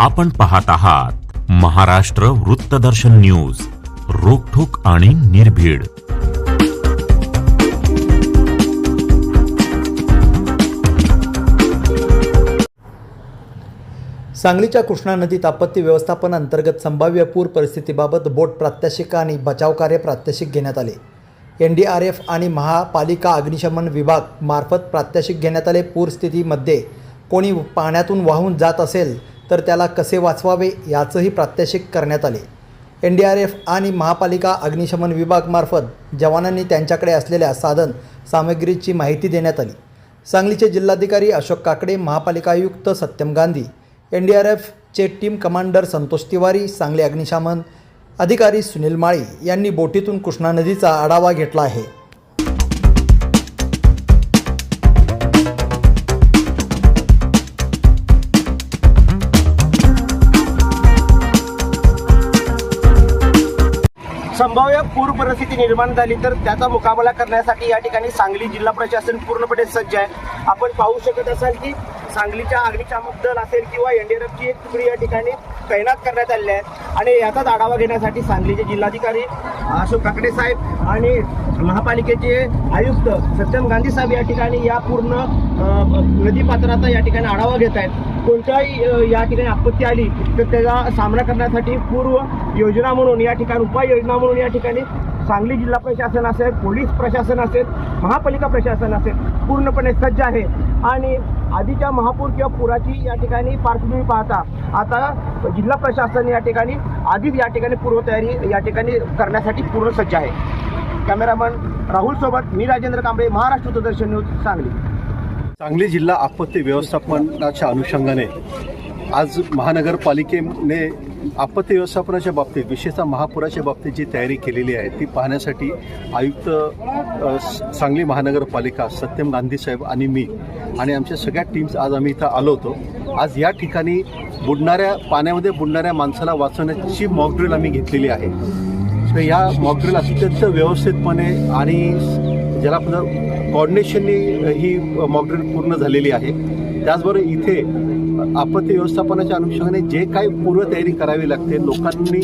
आपण पाहत आहात महाराष्ट्र वृत्तदर्शन न्यूज रोखोक आणि निर्भीड. सांगलीच्या कृष्णा नदीत आपत्ती व्यवस्थापन अंतर्गत संभाव्य पूर परिस्थितीबाबत बोट प्रात्यक्षिक आणि बचावकार्य प्रात्यक्षिक घेण्यात आले. एन डी आर एफ आणि महापालिका अग्निशमन विभाग मार्फत प्रात्यक्षिक घेण्यात आले. पूरस्थितीमध्ये कोणी पाण्यातून वाहून जात असेल तर त्याला कसे वाचवावे याचंही प्रात्यक्षिक करण्यात आले. एन डी आर एफ आणि महापालिका अग्निशमन विभागमार्फत जवानांनी त्यांच्याकडे असलेल्या साधन सामग्रीची माहिती देण्यात आली. सांगलीचे जिल्हाधिकारी अशोक काकडे महापालिका आयुक्त Satyam Gandhi N D R एफचे team commander Santosh Tiwari Sangli अग्निशमन अधिकारी सुनील माळी यांनी बोटीतून कृष्णा नदीचा आढावा घेतला आहे. संभाव्य पूर परिस्थिती निर्माण झाली तर त्याचा मुकाबला करण्यासाठी या ठिकाणी सांगली जिल्हा प्रशासन पूर्णपणे सज्ज आहे. आपण पाहू शकत असाल की सांगलीच्या अग्निशामक दल असेल किंवा एनडीआरएफची एक तुकडी या ठिकाणी तैनात करण्यात आली आहे. आणि याचाच आढावा घेण्यासाठी सांगलीचे जिल्हाधिकारी अशोक काकडे साहेब आणि महापालिकेचे आयुक्त सत्यम गांधी साहेब या ठिकाणी या पूर्ण नदीपात्राचा या ठिकाणी आढावा घेत आहेत. कोणत्याही या ठिकाणी आपत्ती आली तर त्याचा सामना करण्यासाठी पूर्व योजना म्हणून या ठिकाणी उपाययोजना म्हणून या ठिकाणी सांगली जिल्हा प्रशासन असेल पोलीस प्रशासन असेल महापालिका प्रशासन असेल पूर्णपणे सज्ज आहे. आणि आधीच्या महापूर किंवा पुराची या ठिकाणी पार्श्वभूमी पाहता. आता जिल्हा प्रशासन या ठिकाणी आधीच या ठिकाणी पूर्वतयारी या ठिकाणी करण्यासाठी पूर्ण सज्ज आहे. कॅमेरामन राहुल सोबत मी राजेंद्र कांबळे महाराष्ट्र दूरदर्शन न्यूज सांगली. सांगली जिल्हा आपत्ती व्यवस्थापनाच्या अनुषंगाने आज महानगरपालिकेने आपत्ती व्यवस्थापनाच्या बाबतीत विशेषतः महापुराच्या बाबतीत जी तयारी केलेली आहे ती पाहण्यासाठी आयुक्त सांगली महानगरपालिका सत्यम गांधी साहेब आणि मी आणि आमच्या सगळ्या टीम्स आज आम्ही इथं आलो होतो. आज या ठिकाणी बुडणाऱ्या पाण्यामध्ये बुडणाऱ्या माणसाला वाचवण्याची मॉकड्रिल आम्ही घेतलेली आहे. तर या मॉकड्रिल अत्यंत व्यवस्थितपणे आणि ज्याला आपण कॉर्डिनेशननी ही मॉकड्रिल पूर्ण झालेली आहे त्याचबरोबर इथे आपत्ती व्यवस्थापनाच्या अनुषंगाने जे काही पूर्वतयारी करावी लागते लोकांनी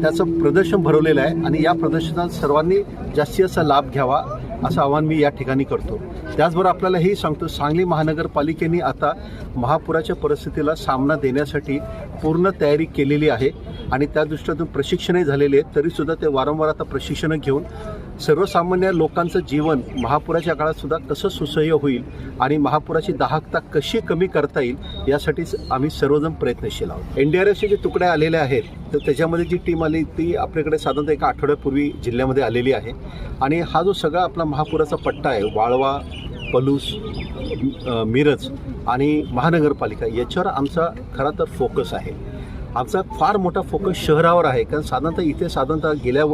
त्याचं प्रदर्शन भरवलेलं आहे आणि या प्रदर्शनात सर्वांनी जास्तीत जास्त लाभ घ्यावा असं आवाहन मी या ठिकाणी करतो. त्याचबरोबर आपल्याला हे सांगतो सांगली महानगरपालिकेने आता महापुराच्या परिस्थितीला सामना देण्यासाठी पूर्ण तयारी केलेली आहे आणि त्या दृष्टीतून प्रशिक्षणही झालेले आहेत. तरीसुद्धा ते वारंवार आता प्रशिक्षणं घेऊन सर्वसामान्य लोकांचं जीवन महापुराच्या काळात सुद्धा कसं सुसह्य होईल आणि महापुराची दाहकता कशी कमी करता येईल यासाठीच आम्ही सर्वजण प्रयत्नशील आहोत. एन डी आर एफचे जे तुकड्या आलेल्या आहेत तर त्याच्यामध्ये जी टीम आली ती आपल्याकडे साधारणतः एका आठवड्यापूर्वी जिल्ह्यामध्ये आलेली आहे. आणि हा जो सगळा आपला महापुराचा पट्टा आहे वाळवा पलूस मिरज आणि महानगरपालिका याच्यावर आमचा खरा तर फोकस आहे. आमचा फार मोठा फोकस शहरावर आहे. कारण साधारणतः इथे साधारणतः गेल्या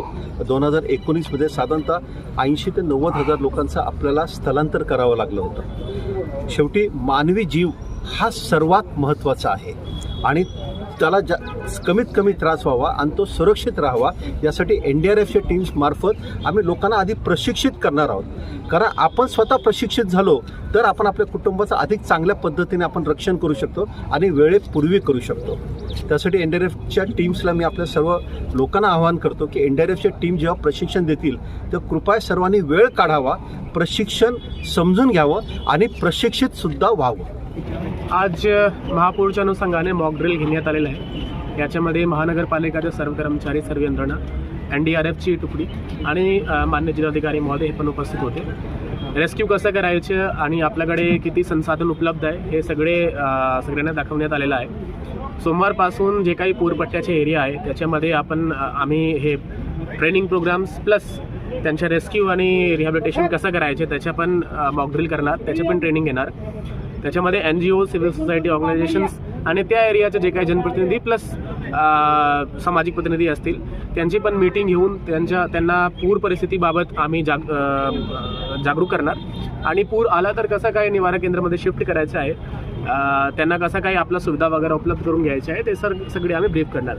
दोन हजार एकोणीसमध्ये साधारणतः ऐंशी ते नव्वद हजार लोकांचं आपल्याला स्थलांतर करावं लागलं होतं. शेवटी मानवी जीव हा सर्वात महत्त्वाचा आहे. आणि त्याला जा कमीत कमी त्रास व्हावा आणि तो सुरक्षित राहावा यासाठी एन डी आर एफच्या टीम्समार्फत आम्ही लोकांना आधी प्रशिक्षित करणार आहोत. कारण आपण स्वतः प्रशिक्षित झालो तर आपण आपल्या कुटुंबाचं अधिक चांगल्या पद्धतीने आपण रक्षण करू शकतो आणि वेळेपूर्वी करू शकतो. त्यासाठी एन डी आर एफच्या टीम्सला मी आपल्या सर्व लोकांना आवाहन करतो की एन डी आर एफच्या टीम जेव्हा प्रशिक्षण देतील तर कृपया सर्वांनी वेळ काढावा प्रशिक्षण समजून घ्यावं आणि प्रशिक्षितसुद्धा व्हावं. आज महापौरच्या अनुषंगाने मॉक ड्रिल घेण्यात आलेलं आहे. याच्यामध्ये महानगरपालिकाचे सर्व कर्मचारी सर्व यंत्रणा एन डी आर एफची तुकडी आणि मान्य जिल्हाधिकारी महोदय हे पण उपस्थित होते. रेस्क्यू कसं करायचं आणि आपल्याकडे किती संसाधन उपलब्ध आहे हे सगळे सगळ्यांना दाखवण्यात आलेलं आहे. सोमवारपासून जे काही पूरपट्ट्याचे एरिया आहे त्याच्यामध्ये आपण आम्ही हे ट्रेनिंग प्रोग्राम्स प्लस त्यांच्या रेस्क्यू आणि रिहॅबिलिटेशन कसं करायचे त्याच्या पण मॉकड्रिल करणार त्याचे पण ट्रेनिंग घेणार. त्याच्यामध्ये N G O civil society organisations आणि त्या एरियाचे जे काही जनप्रतिनिधी प्लस सामाजिक प्रतिनिधी असतील त्यांची पण मीटिंग घेऊन त्यांच्या त्यांना पूर परिस्थितीबाबत आम्ही जाग जागरूक करणार. आणि पूर आला तर कसं काय निवारा केंद्रामध्ये शिफ्ट करायचं आहे त्यांना कसं काही आपला सुविधा वगैरे उपलब्ध करून घ्यायचे आहे ते सर सगळे आम्ही ब्रीफ करणार.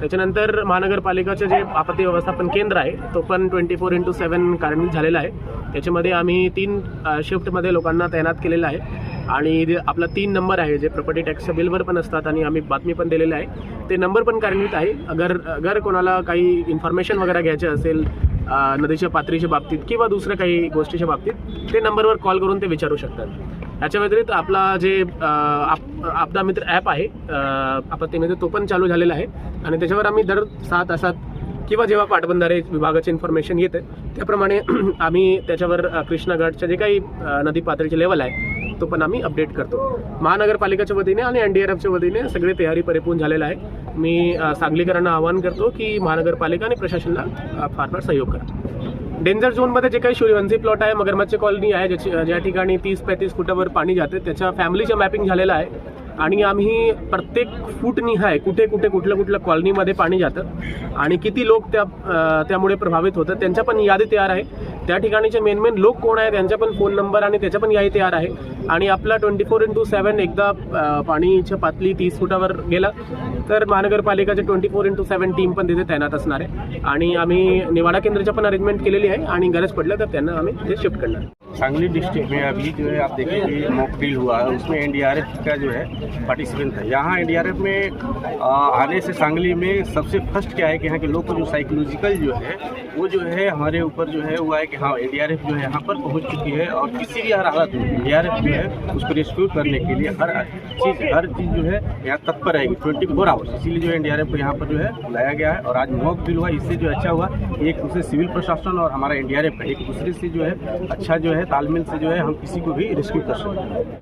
त्याच्यानंतर महानगरपालिकाचं जे आपत्ती व्यवस्थापन केंद्र आहे तो पण ट्वेंटी फोर इंटू सेवन कार्यान्वित झालेला आहे. त्याच्यामध्ये आम्ही तीन शिफ्टमध्ये लोकांना तैनात केलेलं आहे. आणि जे आपला तीन नंबर आहे जे प्रॉपर्टी टॅक्सच्या बिलवर पण असतात आणि आम्ही बातमी पण दिलेल्या आहे ते नंबर पण कार्यान्वित आहे. अगर अगर कोणाला काही इन्फॉर्मेशन वगैरे घ्यायचे असेल नदीच्या पातळीच्या बाबतीत किंवा दुसऱ्या काही गोष्टीच्या बाबतीत ते नंबरवर कॉल करून ते विचारू शकतात. याच्या व्यतिरिक्त आपला जे आप आपदा मित्र ॲप आहे आपत्तीमध्ये आपत्ती मित्र तो पण चालू झालेला आहे आणि त्याच्यावर आम्ही दर सहा तासात किंवा जेव्हा पाटबंधारे विभागाचे इन्फॉर्मेशन येते त्याप्रमाणे आम्ही त्याच्यावर कृष्णागडच्या जे काही नदी पातळीचे लेवल आहे तो पण आम्ही अपडेट करतो. महानगरपालिकेच्या वतीने आणि एन डी आर एफच्या वतीने सगळी तयारी परिपूर्ण झालेला आहे. मी सांगलीकरांना आवाहन करतो की महानगरपालिका आणि प्रशासनाला फार फार सहयोग करा. डेंजर झोनमध्ये जे काही सूर्यवंशी प्लॉट आहे मगरमच्छ कॉलनी आहे ज्याची ज्या ठिकाणी तीस पैंतीस फुटावर पाणी जाते त्याच्या फॅमिलीचं मॅपिंग झालेलं आहे. आणि आम्ही प्रत्येक फूट निहाय कुठे कुठे कुठल्या कुठल्या कॉलनीमध्ये पाणी जातं आणि किती लोक त्या त्यामुळे प्रभावित होतात त्यांच्या पण यादी तयार आहे. त्या ठिकाणीचे मेन मेन लोक कोण आहे त्यांच्या पण फोन नंबर आणि त्याच्या पण यादी तयार आहे. आणि आपला ट्वेंटी फोर इंटू सेवन एकदा पाणीच्या पातळी तीस फुटावर गेला तर महानगरपालिकाचे twenty four into seven team पण तिथे तैनात असणार आहे. आणि आम्ही निवाडा केंद्राच्या पण अरेंजमेंट केलेली आहे आणि गरज पडलं तर त्यांना आम्ही ते शिफ्ट करणार. सांगली डिस्ट्रिक्ट में अभी जो है आप देखेंगे मॉक ड्रिल हुआ है उसमें एनडीआरएफ का जो है पार्टिसिपेंट था यहाँ एनडीआरएफ में आने से सांगली में सबसे फ़र्स्ट क्या है कि यहाँ के लोग जो साइकोलॉजिकल जो है वो जो है हमारे ऊपर जो है हुआ है कि हाँ एनडीआरएफ जो है यहाँ पर पहुँच चुकी है और किसी भी हर हालत में एनडीआरएफ जो है उसको रेस्क्यू करने के लिए हर चीज़ हर चीज़ जो है यहाँ तत्पर रहेगी ट्वेंटी फोर आवर्स इसीलिए जो है एनडीआरएफ को यहाँ पर जो है बुलाया गया है और आज मॉक ड्रिल हुआ इससे जो अच्छा हुआ एक दूसरे सिविल प्रशासन और हमारा एनडीआरएफ का एक दूसरे से जो है अच्छा जो है तालमेल से जो है हम किसी को भी रेस्क्यू कर सकते हैं।